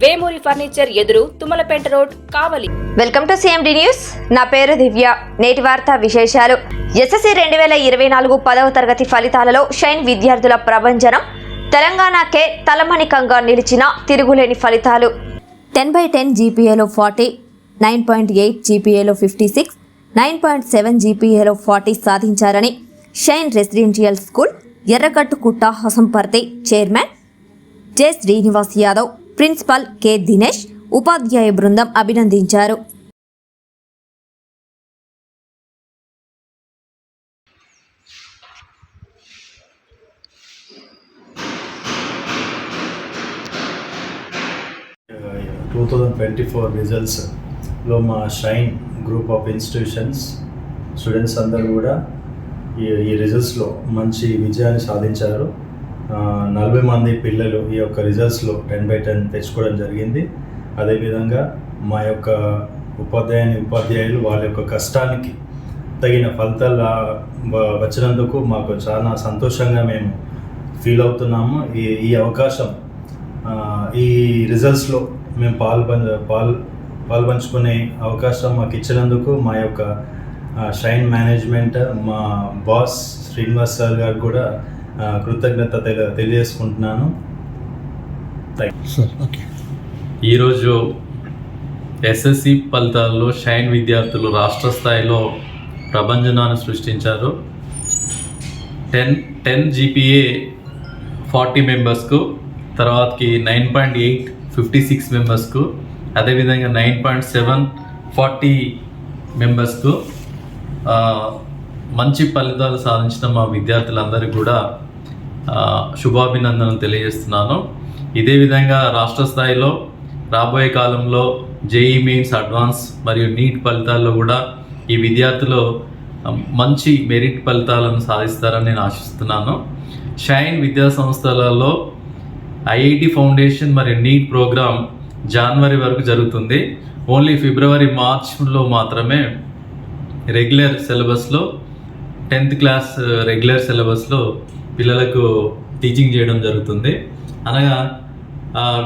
Vemuri furniture ఎదురు Tummalapeta road Kavali. Welcome to CMD news. నా పేరు దివ్య. నేటి వార్త విశేషాలు. ఎస్ఎస్సి రెండు వేల ఇరవై నాలుగు పదవ తరగతి ఫలితాలలో షైన్ విద్యార్థుల ప్రభంజనం తెలంగాణకే తలమణికంగా నిలిచిన తిరుగులేని ఫలితాలు. టెన్ బై టెన్ జీపీఏలో forty nine point eight జీపీఏలో fifty six nine point seven జీపీఏలో forty సాధించారని షైన్ రెసిడెన్షియల్ స్కూల్ ఎర్రగట్టు కుట్ట Hasanparthy chairman J Srinivas Yadav principal K. Dinesh ఉపాధ్యాయ బృందం అభినందించారు. టూ థౌజండ్ ట్వంటీ ఫోర్ రిజల్ట్స్లో మా Shine group of institutions students అందరూ కూడా ఈ ఈ రిజల్ట్స్లో మంచి విజయాన్ని సాధించారు. నలభై మంది పిల్లలు ఈ యొక్క రిజల్ట్స్లో టెన్ బై టెన్ తెచ్చుకోవడం జరిగింది. అదేవిధంగా మా యొక్క ఉపాధ్యాయుని ఉపాధ్యాయులు వాళ్ళ యొక్క కష్టానికి తగిన ఫలితాలు వచ్చినందుకు మాకు చాలా సంతోషంగా మేము ఫీల్ అవుతున్నాము. ఈ ఈ అవకాశం ఈ రిజల్ట్స్లో మేము పాల్పంచ పాల్ పాల్పంచుకునే అవకాశం మాకు ఇచ్చినందుకు మా యొక్క షైన్ మేనేజ్మెంట్ మా బాస్ శ్రీనివాస్ సార్ గారు కూడా కృతజ్ఞత తెలి- తెలియజేసుకుంటున్నాను. థ్యాంక్ సార్ ఓకే ఈరోజు ఎస్ఎస్సి ఫలితాల్లో షైన్ విద్యార్థులు రాష్ట్ర స్థాయిలో ప్రభంజనాన్ని సృష్టించారు. టెన్ టెన్ జీపీఏ ఫార్టీ మెంబర్స్కు తర్వాతకి nine point eight fifty six మెంబర్స్కు అదేవిధంగా నైన్ పాయింట్ సెవెన్ ఫార్టీ మెంబర్స్కు ఆ, మంచి ఫలితాలు సాధించిన మా విద్యార్థులందరికీ కూడా శుభాభినందనలు తెలియజేస్తున్నాను. ఇదే విధంగా రాష్ట్ర స్థాయిలో రాబోయే కాలంలో జేఈ మెయిన్స్ అడ్వాన్స్ మరియు నీట్ ఫలితాల్లో కూడా ఈ విద్యార్థులు మంచి మెరిట్ ఫలితాలను సాధిస్తారని నేను ఆశిస్తున్నాను. షైన్ విద్యా సంస్థలలో ఐఐటి ఫౌండేషన్ మరియు నీట్ ప్రోగ్రామ్ జనవరి వరకు జరుగుతుంది. ఓన్లీ ఫిబ్రవరి మార్చ్లో మాత్రమే రెగ్యులర్ సిలబస్లో టెన్త్ క్లాస్ రెగ్యులర్ సిలబస్లో పిల్లలకు టీచింగ్ చేయడం జరుగుతుంది. అనగా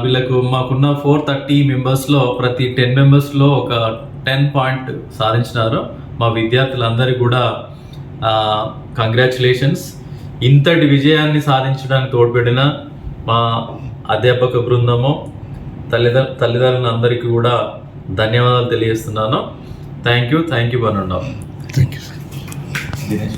వీళ్ళకు మాకున్న ఫోర్ థర్టీ మెంబర్స్లో ప్రతి టెన్ మెంబర్స్లో ఒక టెన్ పాయింట్ సాధించినారు. మా విద్యార్థులందరికీ కూడా కంగ్రాచులేషన్స్ ఇంతటి విజయాన్ని సాధించడానికి తోడ్పడిన మా అధ్యాపక బృందము తల్లిదండ్రు తల్లిదండ్రులందరికీ కూడా ధన్యవాదాలు తెలియజేస్తున్నాను. Thank you thank you one thank you sir Dinesh